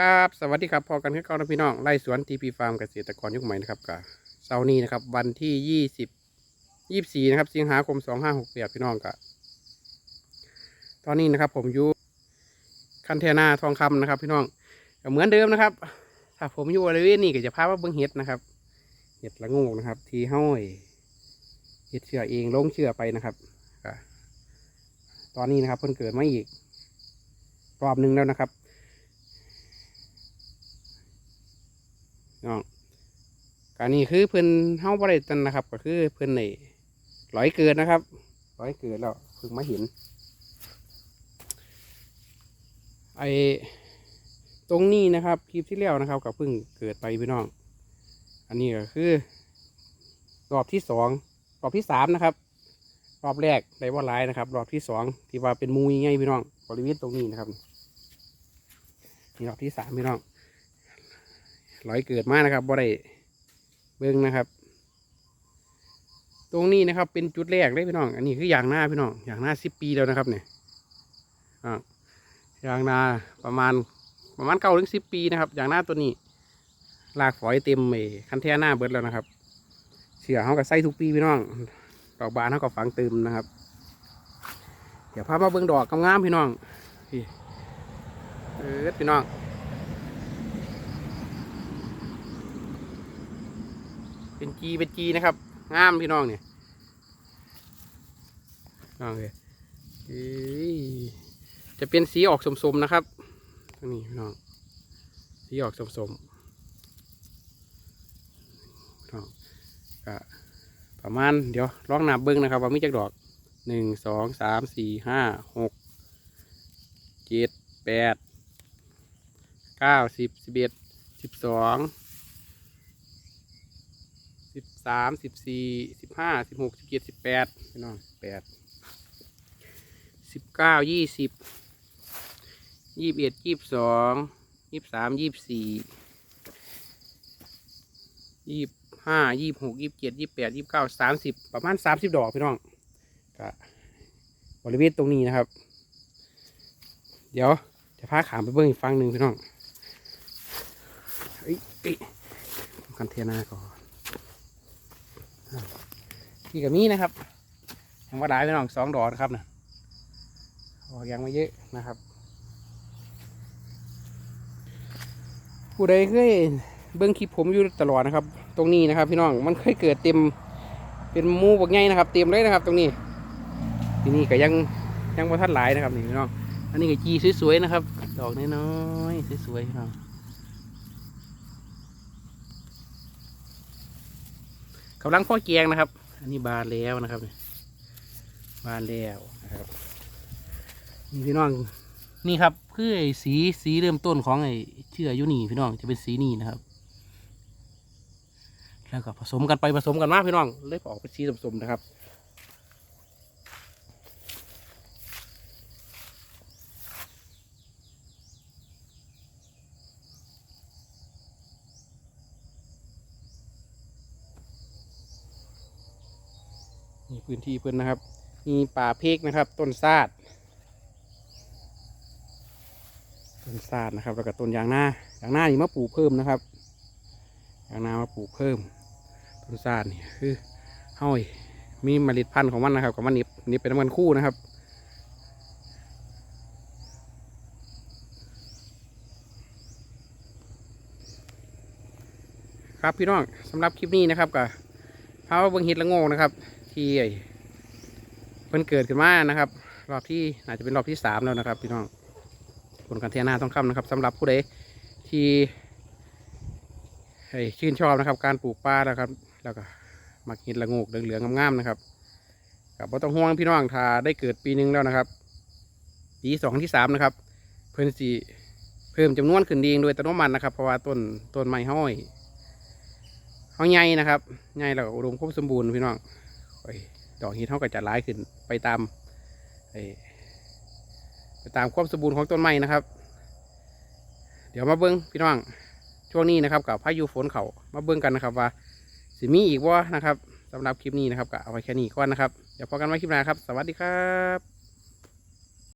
ครับสวัสดีครับพอกันคือเก่านพี่น้องไล่สวนทีพีฟาร์มเกษตรกรยุคใหม่นะครับกับเสาร์นี้นะครับ วันที่ยี่สิบยี่สิบสี่นะครับสิงหาคมสองห้าหกแปดพี่น้องกับตอนนี้นะครับ ผมอยู่คันเทนาทองคำนะครับ พี่น้องก็เหมือนเดิมนะครับ ถ้าผมอยู่บริเวณนี้ก็จะพาว่าเบิ้งเห็ดนะครับ เห็ดละงูนะครับ ทีห้อยเห็ดเชื่อเองลงเชื่อไปนะครับก็ตอนนี้นะครับเพิ่นเกิดมาอีกรอบหนึ่งแล้วนะครับ น้องการนี้คือเพิ่นเฮาบ่ได้ตันนะครับ ก็คือเพิ่นนี่ร้อยเกิดนะครับร้อยเกิดแล้วเพิ่งมาเห็น ไอตรงนี้นะครับคลิปที่แล้วนะครับก็เพิ่งเกิดไปพี่น้อง อันนี้ก็คือ รอบที่สองรอบที่สามนะครับ รอบแรกได้ว่าร้ายนะครับ รอบที่สองที่ว่าเป็นมูยไงพี่น้องบริเวณตรงนี้นะครับนี่รอบที่สามพี่น้อง ร้อยเกิดมานะครับบ่ได้เบิ้งนะครับ ตรงนี้นะครับ เป็นจุดแรกเลยพี่น้อง อันนี้คืออย่างหน้าพี่น้องอย่างหน้าสิบปีแล้วนะครับเนี่ยอ่าอย่างหน้าประมาณประมาณเก้าถึงสิบปีนะครับ อย่างหน้าตัวนี้ลากฝอยเต็มเอคันแท่หน้าเบิดแล้วนะครับเสือเขาก็ใส่ทุกปีพี่น้อง ดอกบานเขาก็ฝังเติมนะครับ เดี๋ยวพามาเบิ้งดอกงามๆพี่น้องพี่เออพี่น้อง เป็นจีเป็นจีนะครับงามพี่น้องเนี่ยน้องเลยจะเป็นสีออกสมๆนะครับตรงนี้พี่น้องสีออกสมๆน้องก็ประมาณเดี๋ยวลองนับเบิ้งนะครับ ว่ามีจักดอกหนึ่งสองสามสี่ห้าหกเจ็ดแปดเก้าสิบสิบเอ็ดสิบสอง สิบสามสิบสี่สิบห้าสิบหกสิบเจ็ดสิบแปดพี่น้องแปดสิบเก้ายี่สิบยี่สิบเอ็ดยี่สิบสองยี่สิบสามยี่สิบสี่ยี่สิบห้ายี่สิบหกยี่สิบเจ็ดยี่สิบแปดยี่สิบเก้าสามสิบประมาณสามสิบดอกพี่น้องก็บริเวณตรงนี้นะครับ เดี๋ยวจะพาขามไปเบิ้งอีกฟังหนึ่งพี่น้องเอ้ยเอ้ยกันเทนาก่อน พี่กับมี่นะครับยังว่าได้พี่น้องสองดอกนะครับนะออกยังไม่เยอะนะครับ ผู้ใดเคยเบิ้งคลิปผมอยู่ตลอดนะครับ ตรงนี้นะครับ พี่น้องมันเคยเกิดเต็มเป็นมูบกไงนะครับ เต็มเลยนะครับ ตรงนี้ ที่นี่ก็ยังยังว่าทัดหลายนะครับนี่พี่น้องอันนี้ก็จีสวยๆนะครับ ดอกน้อยๆสวยๆพี่น้อ กำลังพ่อแกงนะครับ อันนี้บานแล้วนะครับ บานแล้วนะครับนี่พี่น้องนี่ครับคือไอ้สีสีเริ่มต้นของไอ้เชื่อยุนี่พี่น้องจะเป็นสีนี้นะครับ แล้วก็ผสมกันไปผสมกันมาพี่น้องเลยออกเป็นสีสมนะครับ นี่พื้นที่เพื่อนนะครับ มีป่าเพกนะครับ ต้นซาดต้นซาดนะครับ แล้วก็ต้นยางนายางนานี่มาปลูกเพิ่มนะครับยางนามาปลูกเพิ่ม ต้นซาดนี่คือเฮ้ยมีเมล็ดพันธุ์ของมันนะครับกับมันนิบนิบเป็นน้ำมันคู่นะครับครับพี่น้องสำหรับคลิปนี้นะครับกับพาว่าเบิ้งเห็ดละโงงนะครับ ที่เพิ่นเกิดขึ้นมานะครับ รอบที่อาจจะเป็นรอบที่สามแล้วนะครับพี่น้องผลการเทียนาต้องคำนะครับสำหรับผู้ใดที่ชื่นชอบนะครับ การปลูกป่านะครับ แล้วก็มักเห็ดละโงกเหลืองๆงามๆนะครับกับบ่ต้องห่วงพี่น้องถ้าได้เกิดปีหนึงแล้วนะครับปีสองที่สามนะครับ เพิ่นสีเพิ่มจำนวนขึ้นดีงโดยอัตโนมัตินะครับ เพราะว่าต้นต้นไม้ห้อยเขาใหญ่นะครับใหญ่แล้วก็อุดมครบสมบูรณ์พี่น้อง โอ้ดอกเห็ดเขาก็จะร้ายขึ้นไปตามไอ้ไปตามความสมบูรณ์ของต้นไม้นะครับ เดี๋ยวมาเบิ้งพี่น้องช่วงนี้นะครับกับพายุฝนเขามาเบิ้งกันนะครับว่าสิมีอีกว่านะครับสำหรับคลิปนี้นะครับก็เอาไว้แค่นี้ก่อนนะครับเดี๋ยวพบกันไว้คลิปหน้าครับ สวัสดีครับ